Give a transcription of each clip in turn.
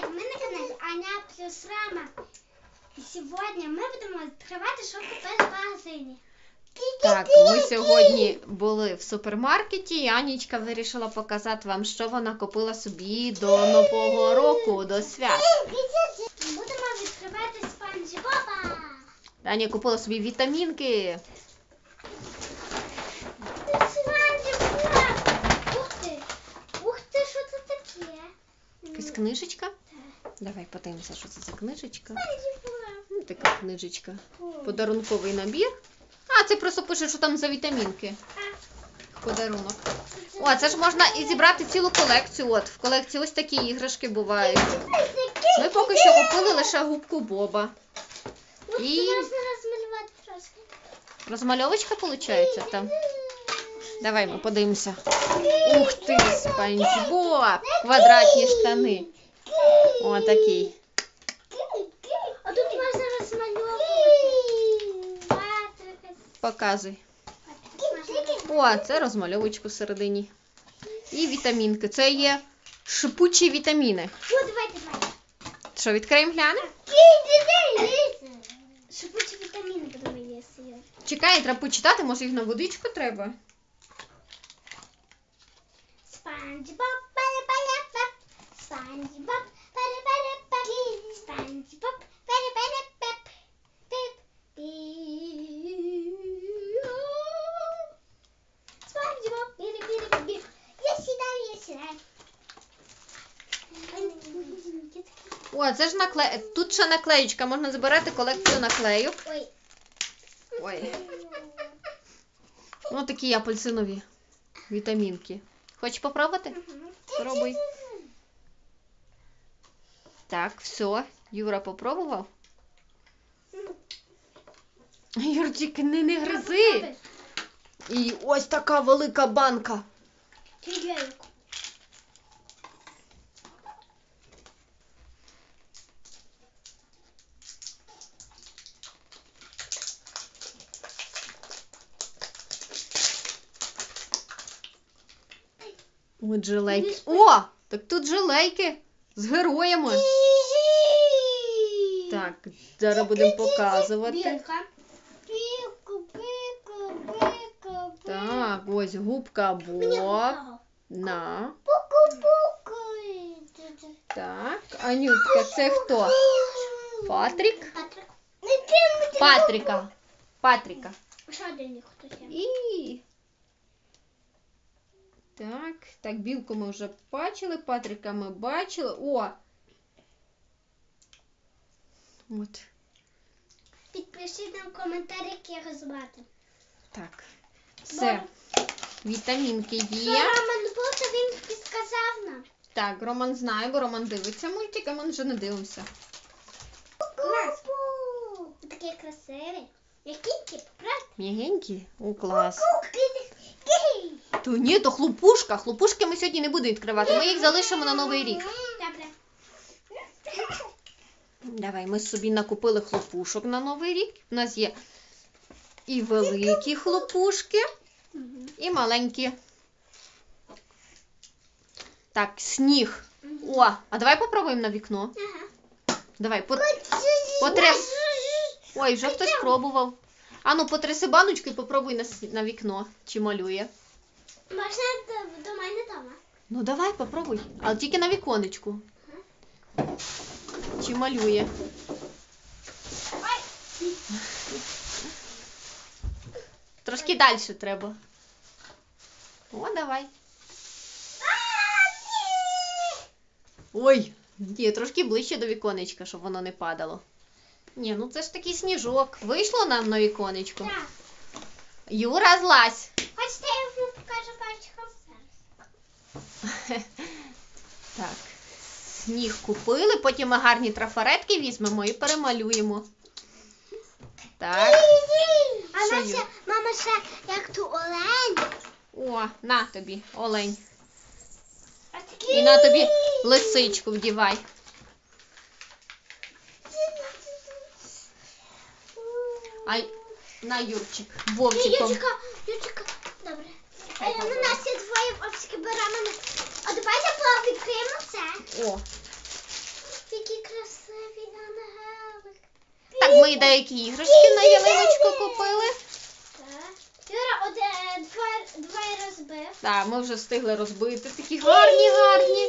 Привет, мы на канале Аня плюс Рама. И сегодня мы будем що купили в магазині. Так, ми сьогодні були в супермаркеті, і Анічка вирішила показати вам, що вона купила собі до Нового року, до свят. Будемо відкривати спанчі Боба. Аня купила собі вітамінки. Спанчі Боб. Ух ти. Ух ти, що це таке? Якась книжечка. Давай подивимося, що це за книжечка. Ну, така книжечка. Подарунковий набір. А, це просто пише, що там за вітамінки. Подарунок. О, це ж можна і зібрати цілу колекцію. От, в колекції ось такі іграшки бувають. Ми поки що купили лише губку Боба. І- І... розмалювати трошки. Розмальовочка виходить там. Давай ми подивимося. Ух ти, спанч Боб! Квадратні штани. О, такий. А тут можна розмальовувати. Показуй. О, це розмальовочку всередині. І вітамінки. Це є шипучі вітаміни. О, давай, давай. Що, відкриємо глянемо? Шипучі вітаміни будемо їсти. Чекай, треба почитати, може їх на водичку треба. Спанч Боб, пере-пере-пеп. Спанч Боб, пере-пере-пеп. Спанч Боб, пере-пере-пеп. Пеп. Пі-о. Спанч Боб, пере-пере-пеп. Я сідаю, я сідаю. Ой, я такий- О, це ж накле... Тут ще наклеючка, можна збирати колекцію наклейок. Ой. Ой. Ну, такі апельсинові вітамінки. Хочеш попробувати? Пробуй. Так, все. Юра попробував. Юрчик, не, не гризи. І ось така велика банка. Тюрейку. От жилейки. О! Так тут жилейки з героями. Так, зараз будемо показувати. Так, ось губка Боб. На. Так, Анютка, це хто? Патрік? Патрик. Патріка. Патріка. Що один хтось є? І. Так, так, білку ми вже бачили, Патріка ми бачили. О! От. Підпишіть нам коментар, як його звати. Так. Все. Вітамінки є. Роман був, то він підказав нам. Так, Роман знає, бо Роман дивиться мультик, а ми вже не дивимося. Клас. Такі красиві. Які правда? М'ягенькі? О, клас. Ки-ки. То ні, то хлопушка. Хлопушки ми сьогодні не будемо відкривати. Ми їх залишимо на новий рік. Добре. Давай, ми собі накупили хлопушок на новий рік. У нас є і великі хлопушки, і маленькі. Так, сніг. О, а давай попробуємо на вікно. Давай, по... потряс. Ой, вже хтось пробував. Ану, потряси баночку і попробуй на, с- на вікно, чи малює. Можна до, мене дома? Ну давай, попробуй. Але тільки на віконечку. Чи малює. Трошки далі треба. О, давай. Ой, ні, трошки ближче до віконечка, щоб воно не падало. Ні, ну це ж такий сніжок. Вийшло нам на віконечко. Так. Юра, злазь. Хочете, я вам покажу пальчиком? Зараз. Так. Сніг купили, потім ми гарні трафаретки візьмемо і перемалюємо. Так. А Що, наша мама ще як ту олень. О, на тобі, олень. А такі... І на тобі лисичку вдівай. Ай, на Юрчик, вовчиком. Ючка, Ючка, добре. У нас є двоє в беремо баранами. А давайте повідкриємо все. О. Які красиві ангелик. Так, ми деякі іграшки на ялиночку купили. Юра, оде два, розбив. Так, ми вже встигли розбити. Такі гарні, гарні.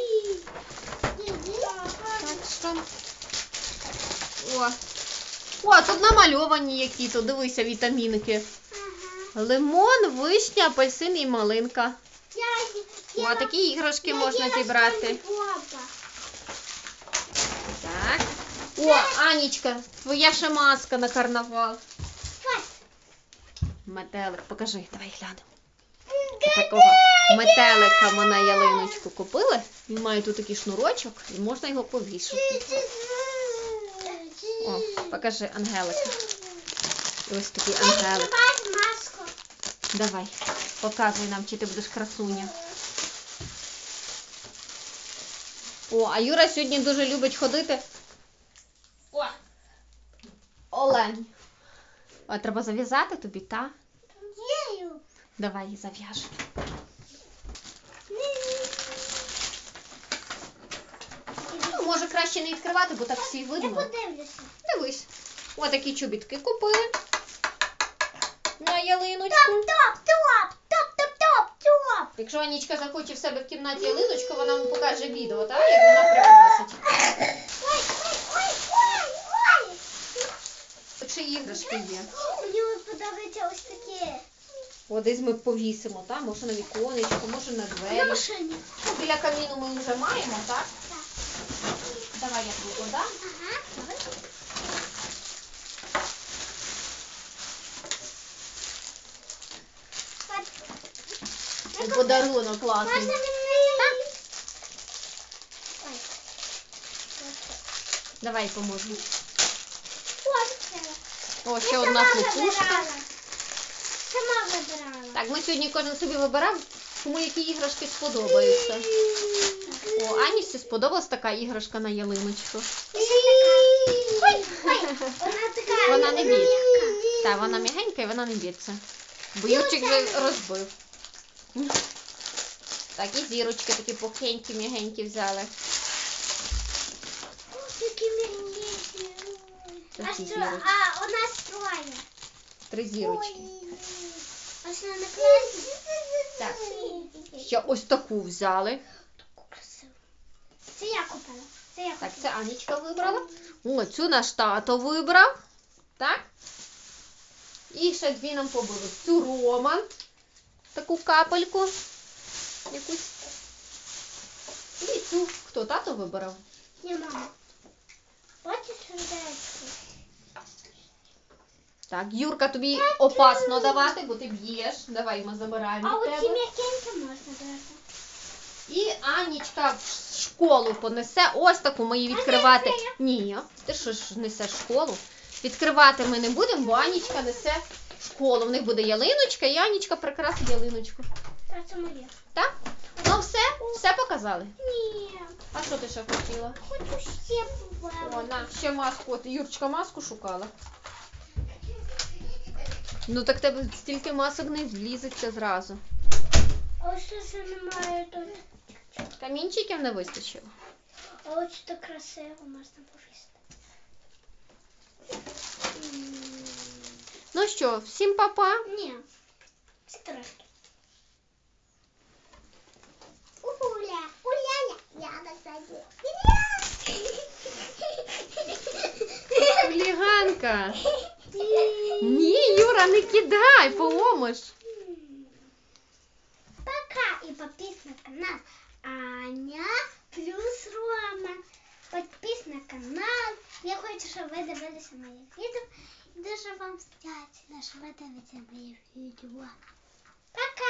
Так що. О. О, тут намальовані які-то, дивися, вітамінки. Лимон, вишня, апельсин і малинка. О, такі іграшки можна зібрати. Так. О, Анічка, твоя ще маска на карнавал. Метелик, покажи, давай глянемо. Такого метелика ми на ялиночку купили. Він має тут такий шнурочок і можна його повішати. О, покажи Ангелика. І ось такий ангелик. Давай. Показуй нам, чи ти будеш красуня. О, а Юра сьогодні дуже любить ходити. О! Олень. А треба зав'язати тобі, та? Єю. Давай її зав'яжемо. Ну, може краще не відкривати, бо так всі видно. Я подивлюся. Дивись. Ось такі чобітки купили. На ялиночку. Топ, топ, топ, топ, топ, топ, топ. Якщо Анічка захоче в себе в кімнаті ялиночку, вона вам покаже відео, так? Як вона прикрасить. Ой, ой, ой, ой, ой. Тут ще іграшки є. Мені подобається ось таке. О, десь ми повісимо, так? Може на віконечко, може на На двері. машині. Біля каміну ми вже маємо, так? Так. Давай я буду, так? Ага. давай. Подарунок Можна класний. мені? Давай поможу. О, ще Я одна кукушка. Сама вибирала. Так, ми сьогодні кожен собі вибирав, кому які іграшки сподобаються. О, Анісі сподобалась така іграшка на ялиночку. Ой, ой, вона така. Вона не б'ється. Так, вона м'ягенька і вона не б'ється. Бо Юрчик вже розбив. Так, і зірочки такі пухенькі, м'ягенькі взяли. Такі м'які. А Такі що? зірочки. А, у нас троє. Три зірочки. А що наклеїти? Так. Ще ось таку взяли. Таку красиву. Це я купила. Це я Так, купила. це Анічка вибрала. О, цю наш тато вибрав. Так. І ще дві нам побили. Цю Роман. Таку капельку. Якусь. І цю. Хто тато вибирав? Ні, мама. Бачиш сердечко? Так, Юрка, тобі опасно давати, бо ти б'єш. Давай ми забираємо А оці тебе. м'якенькі можна дати. І Анічка в школу понесе. Ось таку ми її відкривати. Ні, ти що ж несеш школу? Відкривати ми не будемо, бо Анічка несе школу. В них буде ялиночка, і Анічка прикрасить ялиночку. Та це моє. Так? Ну все, все показали. Ні. А що ти ще хотіла? Хочу ще О, на, ще маску. От Юрчика маску шукала. Ну так тебе стільки масок не влізеться зразу. А ось що це немає тут. Камінчиків не вистачило. А ось так красиво можна повісити. М, Ну що, всім па-па. Ні. Це трошки. Уля, уляля, я на саді. Хуліганка. Ні, Юра, не кидай, поломиш. Пока и подписывайся на канал Аня плюс Рома. Подписывайся на канал. Я хочу, щоб ви дивилися мої відео. Дуже вам вдячна, що ви дивитеся моє відео. Пока.